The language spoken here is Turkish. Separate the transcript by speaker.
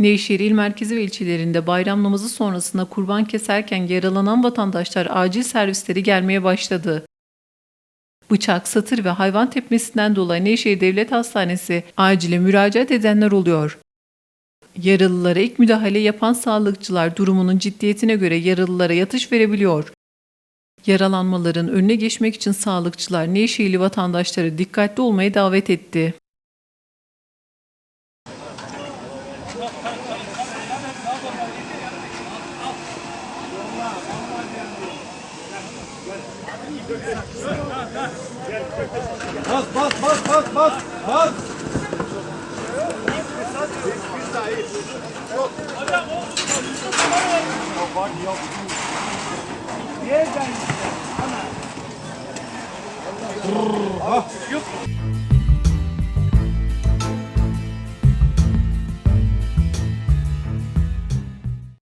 Speaker 1: Nevşehir il merkezi ve ilçelerinde bayram namazı sonrasında kurban keserken yaralanan vatandaşlar acil servisleri gelmeye başladı. Bıçak, satır ve hayvan tepmesinden dolayı Nevşehir Devlet Hastanesi acile müracaat edenler oluyor. Yaralılara ilk müdahale yapan sağlıkçılar durumunun ciddiyetine göre yaralılara yatış verebiliyor. Yaralanmaların önüne geçmek için sağlıkçılar Nevşehirli vatandaşları dikkatli olmaya davet etti.
Speaker 2: Bas bas bas bas bas bas. Nereden?